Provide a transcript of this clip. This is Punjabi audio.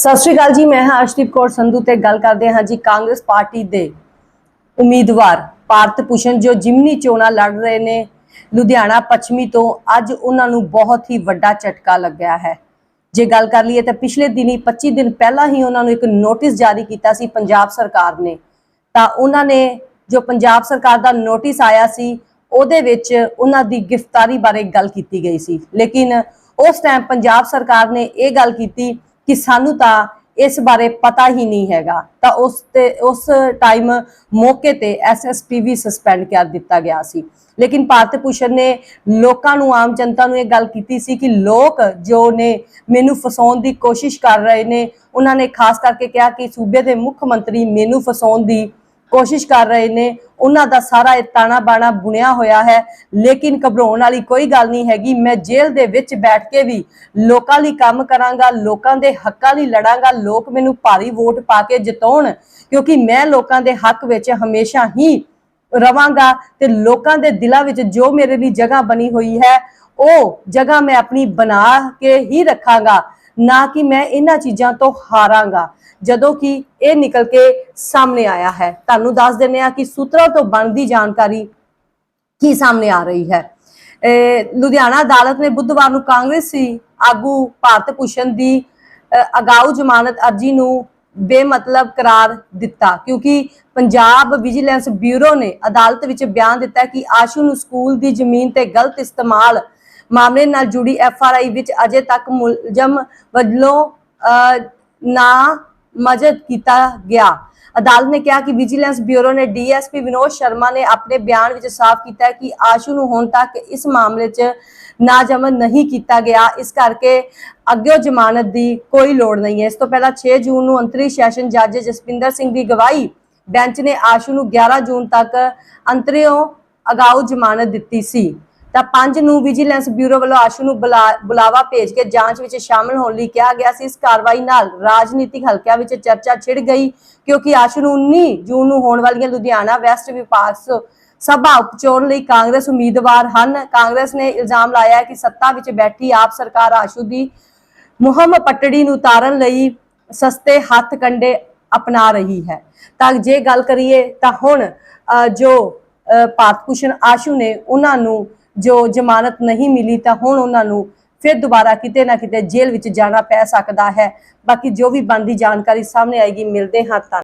ਸਤਿ ਸ਼੍ਰੀ ਅਕਾਲ ਜੀ, ਮੈਂ ਹਾਂ ਅਰਸ਼ਦੀਪ ਕੌਰ ਸੰਧੂ ਤੇ ਗੱਲ ਕਰਦੇ ਹਾਂ ਜੀ ਕਾਂਗਰਸ ਪਾਰਟੀ ਦੇ ਉਮੀਦਵਾਰ ਭਾਰਤ ਭੂਸ਼ਣ ਜੋ ਜਿਮਨੀ ਚੋਣਾਂ ਲੜ ਰਹੇ ਨੇ ਲੁਧਿਆਣਾ ਪੱਛਮੀ ਤੋਂ। ਅੱਜ ਉਹਨਾਂ ਨੂੰ ਬਹੁਤ ਹੀ ਵੱਡਾ ਝਟਕਾ ਲੱਗਿਆ ਹੈ। ਜੇ ਗੱਲ ਕਰ ਲਈਏ ਤਾਂ ਪਿਛਲੇ ਦਿਨੀ 25 ਦਿਨ ਪਹਿਲਾਂ ਹੀ ਉਹਨਾਂ ਨੂੰ ਇੱਕ ਨੋਟਿਸ ਜਾਰੀ ਕੀਤਾ ਸੀ ਪੰਜਾਬ ਸਰਕਾਰ ਨੇ। ਤਾਂ ਉਹਨਾਂ ਨੇ ਜੋ ਪੰਜਾਬ ਸਰਕਾਰ ਦਾ ਨੋਟਿਸ ਆਇਆ ਸੀ, ਉਹਦੇ ਵਿੱਚ ਉਹਨਾਂ ਦੀ ਗ੍ਰਿਫਤਾਰੀ ਬਾਰੇ ਗੱਲ ਕੀਤੀ ਗਈ ਸੀ। ਲੇਕਿਨ ਉਸ ਟਾਈਮ ਪੰਜਾਬ ਸਰਕਾਰ ਨੇ ਇਹ ਗੱਲ ਕੀਤੀ ਕਿ ਸਾਨੂੰ ਤਾਂ ਇਸ ਬਾਰੇ ਪਤਾ ਹੀ ਨਹੀਂ ਹੈਗਾ। ਤਾਂ ਉਸ ਤੇ, ਉਸ ਟਾਈਮ ਮੌਕੇ ਤੇ ਐਸਐਸਪੀ ਵੀ ਸਸਪੈਂਡ ਕਰ ਦਿੱਤਾ ਗਿਆ ਸੀ। ਲੇਕਿਨ ਭਾਰਤ ਭੂਸ਼ਣ ਨੇ ਲੋਕਾਂ ਨੂੰ, ਆਮ ਜਨਤਾ ਨੂੰ ਇਹ ਗੱਲ ਕੀਤੀ ਸੀ ਕਿ ਲੋਕ ਜੋ ਨੇ ਮੈਨੂੰ ਫਸਾਉਣ ਦੀ ਕੋਸ਼ਿਸ਼ ਕਰ ਰਹੇ ਨੇ, ਉਹਨਾਂ ਨੇ ਖਾਸ ਕਰਕੇ ਕਿਹਾ ਕਿ ਸੂਬੇ ਦੇ ਮੁੱਖ ਮੰਤਰੀ ਮੈਨੂੰ ਫਸਾਉਣ ਦੀ ਕੋਸ਼ਿਸ਼ ਕਰ ਰਹੇ ਨੇ ਉਹਨਾਂ ਦਾ ਸਾਰਾ ਇਹ ਤਾਣਾ ਬਾਣਾ ਬੁਣਿਆ ਹੋਇਆ ਹੈ। ਲੇਕਿਨ ਘਬਰਾਉਣ ਵਾਲੀ ਕੋਈ ਗੱਲ ਨਹੀਂ ਹੈਗੀ। ਮੈਂ ਜੇਲ੍ਹ ਦੇ ਵਿੱਚ ਬੈਠ ਕੇ ਵੀ ਲੋਕਾਂ ਲਈ ਕੰਮ ਕਰਾਂਗਾ, ਲੋਕਾਂ ਦੇ ਹੱਕਾਂ ਲਈ ਲੜਾਂਗਾ, ਲੋਕ ਮੈਨੂੰ ਭਾਰੀ ਵੋਟ ਪਾ ਕੇ ਜਿਤਾਉਣ, ਕਿਉਂਕਿ ਮੈਂ ਲੋਕਾਂ ਦੇ ਹੱਕ ਵਿੱਚ ਹਮੇਸ਼ਾ ਹੀ ਰਵਾਂਗਾ ਤੇ ਲੋਕਾਂ ਦੇ ਦਿਲਾਂ ਵਿੱਚ ਜੋ ਮੇਰੇ ਲਈ ਜਗ੍ਹਾ ਬਣੀ ਹੋਈ ਹੈ, ਉਹ ਜਗ੍ਹਾ ਮੈਂ ਆਪਣੀ ਬਣਾ ਕੇ ਹੀ ਰੱਖਾਂਗਾ। ਨਾ ਕਿ ਮੈਂ ਇਹਨਾਂ ਚੀਜ਼ਾਂ ਤੋਂ ਹਾਰਾਂਗਾ। ਜਦੋਂ ਕਿ ਇਹ ਨਿਕਲ ਕੇ ਸਾਹਮਣੇ ਆਇਆ ਹੈ। ਤੁਹਾਨੂੰ ਦੱਸ ਦਿੰਦੇ ਆ ਕਿ ਸੂਤਰਾਂ ਤੋਂ ਬਣਦੀ ਜਾਣਕਾਰੀ ਕੀ ਸਾਹਮਣੇ ਆ ਰਹੀ ਹੈ। ਲੁਧਿਆਣਾ ਅਦਾਲਤ ਨੇ ਬੁੱਧਵਾਰ ਨੂੰ ਕਾਂਗਰਸੀ ਆਗੂ ਭਾਰਤ ਭੂਸ਼ਣ ਦੀ ਅਗਾਊ ਜ਼ਮਾਨਤ ਅਰਜੀ ਨੂੰ ਬੇਮਤਲਬ ਕਰਾਰ ਦਿੱਤਾ। ਕਿਉਂਕਿ ਪੰਜਾਬ ਵਿਜੀਲੈਂਸ ਬਿਊਰੋ ਨੇ ਅਦਾਲਤ ਵਿੱਚ ਬਿਆਨ ਦਿੱਤਾ ਕਿ ਆਸ਼ੂ ਨੂੰ ਸਕੂਲ ਦੀ ਜ਼ਮੀਨ ਤੇ ਗਲਤ ਇਸਤੇਮਾਲ ਮਾਮਲੇ ਨਾਲ ਜੁੜੀ ਐਫ ਆਰ ਆਈ ਵਿੱਚ ਅਜੇ ਤੱਕ ਮੁਲਜ਼ਮ ਵੱਲੋਂ ਨਾ ਮਜਦ ਕੀਤਾ ਗਿਆ। ਅਦਾਲਤ ਨੇ ਕਿਹਾ ਕਿ ਵਿਜੀਲੈਂਸ ਬਿਊਰੋ ਨੇ ਡੀਐਸਪੀ ਵਿਨੋਦ ਸ਼ਰਮਾ ਨੇ ਆਪਣੇ ਬਿਆਨ ਵਿੱਚ ਸਾਫ਼ ਕੀਤਾ ਕਿ ਆਸ਼ੂ ਨੂੰ ਹੁਣ ਤੱਕ ਇਸ ਮਾਮਲੇ 'ਚ ਨਾਜਮਨ ਨਹੀਂ ਕੀਤਾ ਗਿਆ। ਇਸ ਕਰਕੇ ਅੱਗੇ ਜ਼ਮਾਨਤ ਦੀ ਕੋਈ ਲੋੜ ਨਹੀਂ ਹੈ। ਇਸ ਤੋਂ ਪਹਿਲਾਂ 6 ਜੂਨ ਨੂੰ ਅੰਤਰੀ ਸੈਸ਼ਨ ਜੱਜ ਜਸਪਿੰਦਰ ਸਿੰਘ ਦੀ ਗਵਾਹੀ ਬੈਂਚ ਨੇ ਆਸ਼ੂ ਨੂੰ 11 ਜੂਨ ਤੱਕ ਅੰਤਰਿਓ ਅਗਾਊ ਜ਼ਮਾਨਤ ਦਿੱਤੀ ਸੀ। ਤਾਂ 5 ਨੂੰ ਵਿਜੀਲੈਂਸ ਬਿਊਰੋ ਵੱਲੋਂ ਆਸ਼ੂ ਨੂੰ ਬੁਲਾਵਾ ਭੇਜ ਕੇ ਜਾਂਚ ਵਿੱਚ ਸ਼ਾਮਲ ਹੋਣ ਲਈ ਕਿਹਾ ਗਿਆ ਸੀ। ਇਸ ਕਾਰਵਾਈ ਨਾਲ ਰਾਜਨੀਤਿਕ ਹਲਕਿਆਂ ਵਿੱਚ ਚਰਚਾ ਛਿੜ ਗਈ, ਕਿਉਂਕਿ ਆਸ਼ੂ ਨੂੰ 19 ਜੂਨ ਨੂੰ ਹੋਣ ਵਾਲੀਆਂ ਲੁਧਿਆਣਾ ਵੈਸਟ ਵਿਭਾਗ ਸਭਾ ਉਪਚੋਣ ਲਈ ਕਾਂਗਰਸ ਉਮੀਦਵਾਰ ਹਨ। ਕਾਂਗਰਸ ਨੇ ਇਲਜ਼ਾਮ ਲਾਇਆ ਕਿ ਸੱਤਾ ਵਿੱਚ ਬੈਠੀ ਆਪ ਸਰਕਾਰ ਆਸ਼ੂ ਦੀ ਮੁਹਿੰਮ ਪਟੜੀ ਨੂੰ ਉਤਾਰਨ ਲਈ ਸਸਤੇ ਹੱਥ ਕੰਡੇ ਅਪਣਾ ਰਹੀ ਹੈ। ਤਾਂ ਜੇ ਗੱਲ ਕਰੀਏ ਤਾਂ ਹੁਣ ਜੋ ਭਾਰਤ ਭੂਸ਼ਣ ਆਸ਼ੂ ਨੇ, ਉਹਨਾਂ ਨੂੰ ਜੋ ਜ਼ਮਾਨਤ ਨਹੀਂ ਮਿਲੀ ਤਾਂ ਹੁਣ ਉਹਨਾਂ ਨੂੰ ਫਿਰ ਦੁਬਾਰਾ ਕਿਤੇ ਨਾ ਕਿਤੇ ਜੇਲ੍ਹ ਵਿੱਚ ਜਾਣਾ ਪੈ ਸਕਦਾ ਹੈ। ਬਾਕੀ ਜੋ ਵੀ ਬਣਦੀ ਜਾਣਕਾਰੀ ਸਾਹਮਣੇ ਆਏਗੀ, ਮਿਲਦੇ ਹਾਂ ਤਾਂ